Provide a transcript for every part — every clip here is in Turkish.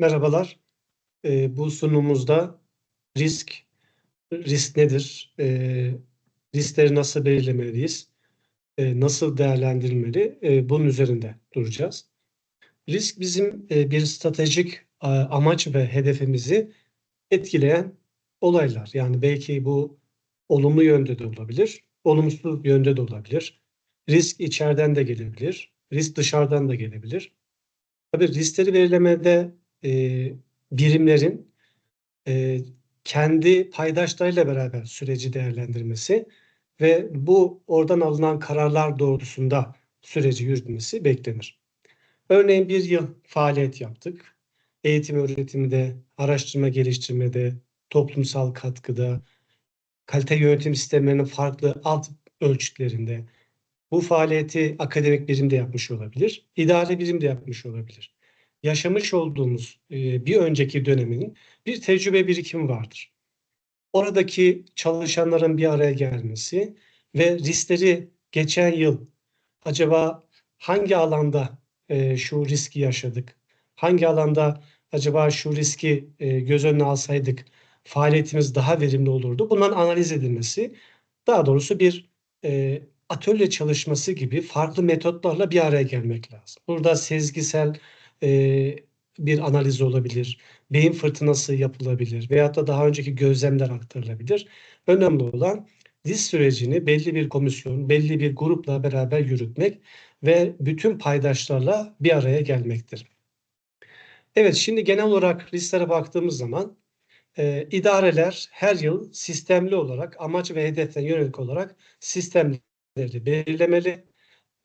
Merhabalar. Eee, bu sunumumuzda risk, risk nedir? Eee, riskleri nasıl belirlemeliyiz? Eee, nasıl değerlendirilmeli? Eee, bunun üzerinde duracağız. Risk bizim eee, bir stratejik a- amaç ve hedefimizi etkileyen olaylar. Yani belki bu olumlu yönde de olabilir, olumsuz yönde de olabilir. Risk içeriden de gelebilir, risk dışarıdan da gelebilir. Tabii riskleri belirlemede eee, birimlerin eee, kendi paydaşlarıyla beraber süreci değerlendirmesi ve bu oradan alınan kararlar doğrultusunda süreci yürütmesi beklenir. Örneğin bir yıl faaliyet yaptık. Eğitim öğretimde, araştırma geliştirmede, toplumsal katkıda, kalite yönetim sistemlerinin farklı alt ölçütlerinde bu faaliyeti akademik birimde yapmış olabilir, idare birimde yapmış olabilir. Yaşamış olduğumuz e, bir önceki dönemin bir tecrübe birikimi vardır. Oradaki çalışanların bir araya gelmesi ve riskleri geçen yıl acaba hangi alanda e, şu riski yaşadık? Hangi alanda acaba şu riski e, göz önüne alsaydık faaliyetimiz daha verimli olurdu? Bunların analiz edilmesi, daha doğrusu bir atölye çalışması gibi farklı metotlarla bir araya gelmek lazım. Burada sezgisel e, bir analiz olabilir, beyin fırtınası yapılabilir veyahut da daha önceki gözlemler aktarılabilir. Önemli olan risk sürecini belli bir komisyon, belli bir grupla beraber yürütmek ve bütün paydaşlarla bir araya gelmektir. Evet, şimdi genel olarak risklere baktığımız zaman e, idareler her yıl sistemli olarak amaç ve hedeften yönelik olarak sistemleri belirlemeli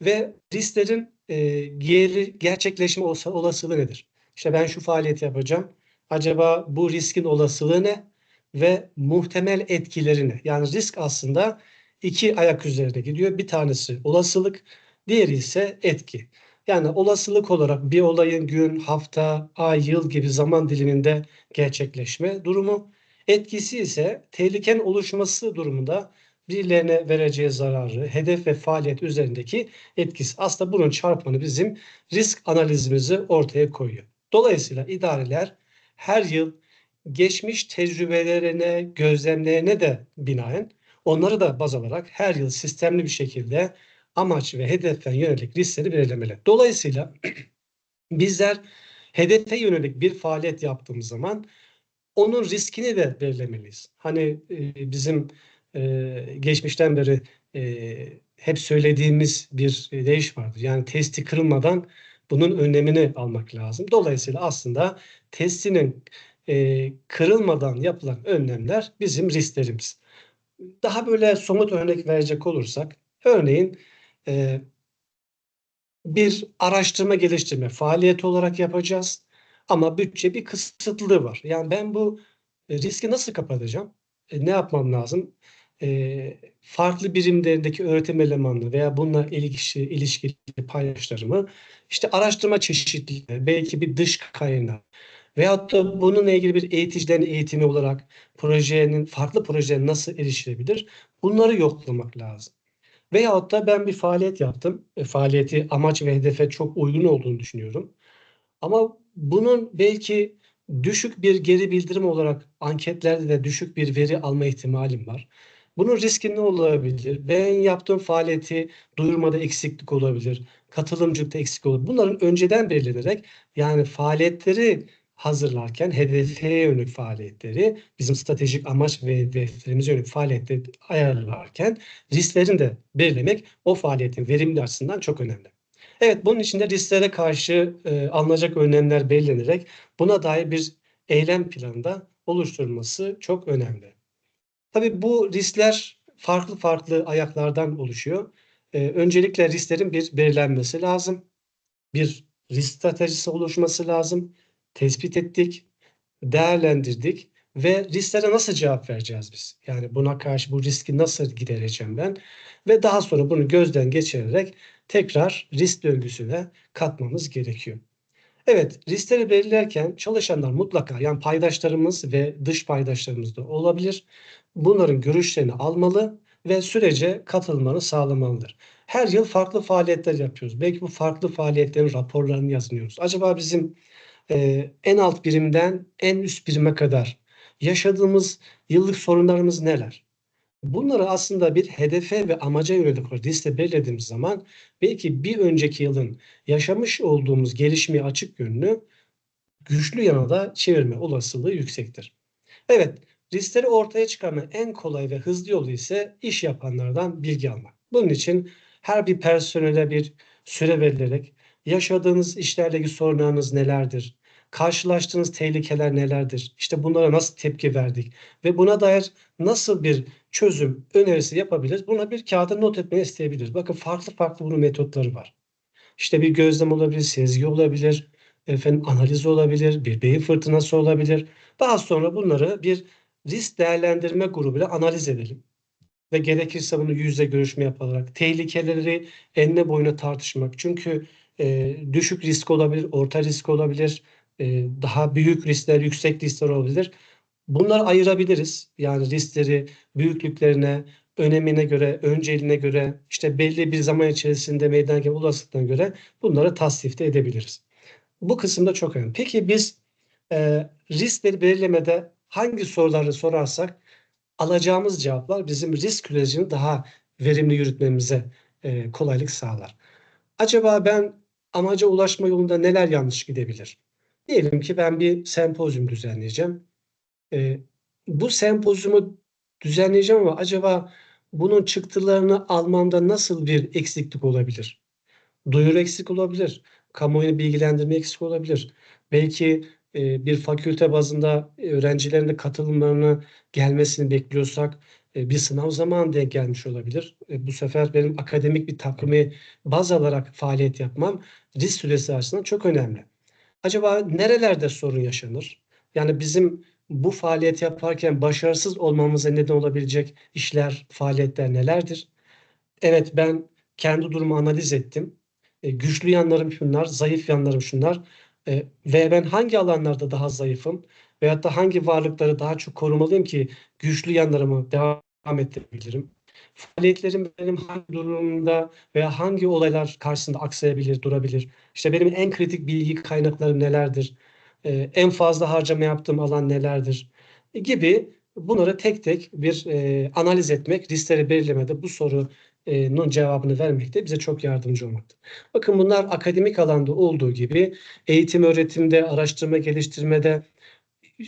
ve risklerin e, geri gerçekleşme olasılığı nedir? İşte ben şu faaliyeti yapacağım. Acaba bu riskin olasılığı ne? Ve muhtemel etkileri ne? Yani risk aslında iki ayak üzerinde gidiyor. Bir tanesi olasılık, diğeri ise etki. Yani olasılık olarak bir olayın gün, hafta, ay, yıl gibi zaman diliminde gerçekleşme durumu. Etkisi ise tehlikenin oluşması durumunda birilerine vereceği zararı, hedef ve faaliyet üzerindeki etkisi. Aslında bunun çarpanı bizim risk analizimizi ortaya koyuyor. Dolayısıyla idareler her yıl geçmiş tecrübelerine, gözlemlerine de binaen onları da baz alarak her yıl sistemli bir şekilde amaç ve hedefe yönelik riskleri belirlemeli. Dolayısıyla bizler hedefe yönelik bir faaliyet yaptığımız zaman onun riskini de belirlemeliyiz. Hani e, bizim e, geçmişten beri e, hep söylediğimiz bir deyiş vardır. Yani testi kırılmadan bunun önlemini almak lazım. Dolayısıyla aslında testinin e, kırılmadan yapılan önlemler bizim risklerimiz. Daha böyle somut örnek verecek olursak, örneğin e, bir araştırma geliştirme faaliyeti olarak yapacağız. Ama bütçe bir kısıtlılığı var. Yani ben bu e, riski nasıl kapatacağım? E, ne yapmam lazım? E, farklı birimlerindeki öğretim elemanları veya bununla ilişki, ilişkili paydaşlarımı işte araştırma çeşitliliği, belki bir dış kaynağı veyahut da bununla ilgili bir eğiticilerin eğitimi olarak projenin, farklı projelerin nasıl erişilebilir? Bunları yoklamak lazım. Veyahut da ben bir faaliyet yaptım. E, faaliyeti amaç ve hedefe çok uygun olduğunu düşünüyorum. Ama bunun belki düşük bir geri bildirim olarak anketlerde de düşük bir veri alma ihtimalim var. Bunun riski ne olabilir? Ben yaptığım faaliyeti duyurmada eksiklik olabilir. Katılımcılıkta eksik olabilir. Bunların önceden belirlenerek yani faaliyetleri hazırlarken hedefe yönelik faaliyetleri, bizim stratejik amaç ve hedeflerimize yönelik faaliyetleri ayarlarken risklerini de belirlemek o faaliyetin verimli açısından çok önemli. Evet, bunun için de risklere karşı e, alınacak önlemler belirlenerek buna dair bir eylem planı da oluşturulması çok önemli. Tabii bu riskler farklı farklı ayaklardan oluşuyor. E, öncelikle risklerin bir belirlenmesi lazım. Bir risk stratejisi oluşması lazım tespit ettik, değerlendirdik ve risklere nasıl cevap vereceğiz biz? Yani buna karşı bu riski nasıl gidereceğim ben? Ve daha sonra bunu gözden geçirerek tekrar risk döngüsüne katmamız gerekiyor. Evet, riskleri belirlerken çalışanlar mutlaka yani paydaşlarımız ve dış paydaşlarımız da olabilir. Bunların görüşlerini almalı ve sürece katılmanı sağlamalıdır. Her yıl farklı faaliyetler yapıyoruz. Belki bu farklı faaliyetlerin raporlarını yazıyoruz. Acaba bizim e, en alt birimden en üst birime kadar yaşadığımız yıllık sorunlarımız neler? Bunları aslında bir hedefe ve amaca yönelik liste belirlediğimiz zaman belki bir önceki yılın yaşamış olduğumuz gelişmeye açık yönünü güçlü yana da çevirme olasılığı yüksektir. Evet, riskleri ortaya çıkarma en kolay ve hızlı yolu ise iş yapanlardan bilgi almak. Bunun için her bir personele bir süre verilerek yaşadığınız işlerle sorunlarınız nelerdir? Karşılaştığınız tehlikeler nelerdir? İşte bunlara nasıl tepki verdik ve buna dair nasıl bir çözüm önerisi yapabiliriz? Buna bir kağıda not etmeyi isteyebiliriz. Bakın farklı farklı bunun metotları var. İşte bir gözlem olabilir, sezgi olabilir, efendim analiz olabilir, bir beyin fırtınası olabilir. Daha sonra bunları bir risk değerlendirme grubuyla analiz edelim. Ve gerekirse bunu yüzde görüşme yaparak tehlikeleri enine boyuna tartışmak. Çünkü e, düşük risk olabilir, orta risk olabilir, e, daha büyük riskler, yüksek riskler olabilir. Bunları ayırabiliriz. Yani riskleri büyüklüklerine, önemine göre, önceliğine göre, işte belli bir zaman içerisinde meydana gelen olasılıklarına göre bunları tasnifte edebiliriz. Bu kısımda çok önemli. Peki biz e, riskleri belirlemede hangi soruları sorarsak alacağımız cevaplar bizim risk sürecini daha verimli yürütmemize e, kolaylık sağlar. Acaba ben amaca ulaşma yolunda neler yanlış gidebilir? Diyelim ki ben bir sempozyum düzenleyeceğim. E, bu sempozyumu düzenleyeceğim ama acaba bunun çıktılarını almamda nasıl bir eksiklik olabilir? Duyuru eksik olabilir. Kamuoyunu bilgilendirme eksik olabilir. Belki e, bir fakülte bazında öğrencilerin de katılımlarını gelmesini bekliyorsak e, bir sınav zamanı denk gelmiş olabilir. E, bu sefer benim akademik bir takvimi baz alarak faaliyet yapmam risk süresi açısından çok önemli. Acaba nerelerde sorun yaşanır? Yani bizim bu faaliyet yaparken başarısız olmamıza neden olabilecek işler, faaliyetler nelerdir? Evet ben kendi durumu analiz ettim. E, güçlü yanlarım şunlar, zayıf yanlarım şunlar. E, ve ben hangi alanlarda daha zayıfım veyahut da hangi varlıkları daha çok korumalıyım ki güçlü yanlarımı devam ettirebilirim. Faaliyetlerim benim hangi durumda veya hangi olaylar karşısında aksayabilir, durabilir. İşte benim en kritik bilgi kaynaklarım nelerdir? Ee, en fazla harcama yaptığım alan nelerdir? E, gibi bunları tek tek bir e, analiz etmek, riskleri belirlemede bu sorunun cevabını vermekte bize çok yardımcı olmaktadır. Bakın bunlar akademik alanda olduğu gibi eğitim öğretimde, araştırma geliştirmede,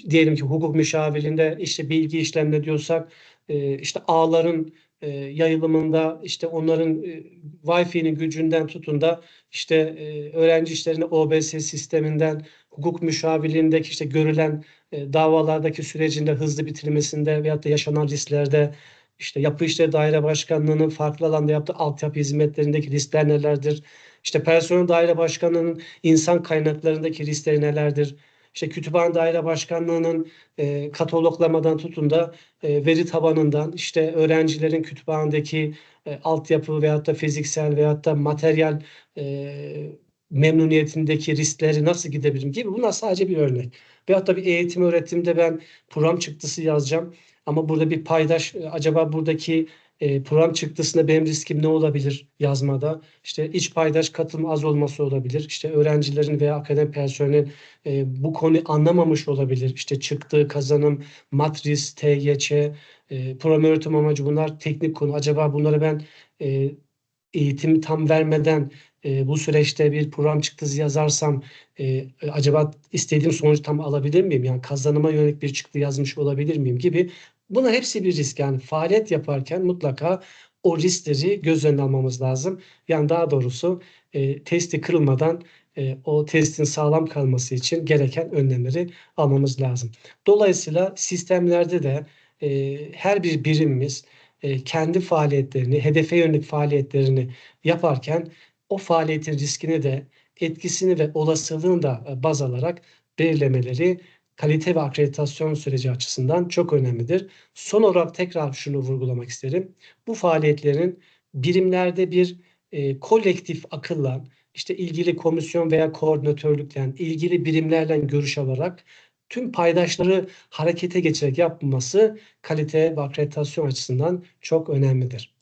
diyelim ki hukuk müşavirliğinde işte bilgi işlemde diyorsak e, işte ağların e, yayılımında işte onların e, Wi-Fi'nin gücünden tutun da işte e, öğrenci işlerine OBS sisteminden hukuk müşavirliğindeki işte görülen e, davalardaki sürecinde hızlı bitirmesinde veyahut da yaşanan risklerde işte yapı işleri daire başkanlığının farklı alanda yaptığı altyapı hizmetlerindeki riskler nelerdir? İşte personel daire başkanlığının insan kaynaklarındaki riskleri nelerdir? İşte kütüphane daire başkanlığının e, kataloglamadan tutun da e, veri tabanından işte öğrencilerin kütüphanedeki e, altyapı veyahut da fiziksel veyahut da materyal e, memnuniyetindeki riskleri nasıl gidebilirim gibi bunlar sadece bir örnek. Veyahut da bir eğitim öğretimde ben program çıktısı yazacağım ama burada bir paydaş acaba buradaki e, program çıktısında benim riskim ne olabilir yazmada? İşte iç paydaş katılım az olması olabilir. İşte öğrencilerin veya akademik personelin e, bu konuyu anlamamış olabilir. İşte çıktığı kazanım, matris, TYÇ, e, program öğretim amacı bunlar teknik konu. Acaba bunları ben e, eğitimi tam vermeden e, bu süreçte bir program çıktısı yazarsam e, acaba istediğim sonucu tam alabilir miyim? Yani kazanıma yönelik bir çıktı yazmış olabilir miyim gibi Bunlar hepsi bir risk. Yani faaliyet yaparken mutlaka o riskleri göz önüne almamız lazım. Yani daha doğrusu e, testi kırılmadan e, o testin sağlam kalması için gereken önlemleri almamız lazım. Dolayısıyla sistemlerde de e, her bir birimimiz e, kendi faaliyetlerini, hedefe yönelik faaliyetlerini yaparken o faaliyetin riskini de etkisini ve olasılığını da e, baz alarak belirlemeleri kalite ve akreditasyon süreci açısından çok önemlidir. Son olarak tekrar şunu vurgulamak isterim. Bu faaliyetlerin birimlerde bir e, kolektif akılla işte ilgili komisyon veya koordinatörlükten ilgili birimlerle görüş alarak tüm paydaşları harekete geçerek yapılması kalite ve akreditasyon açısından çok önemlidir.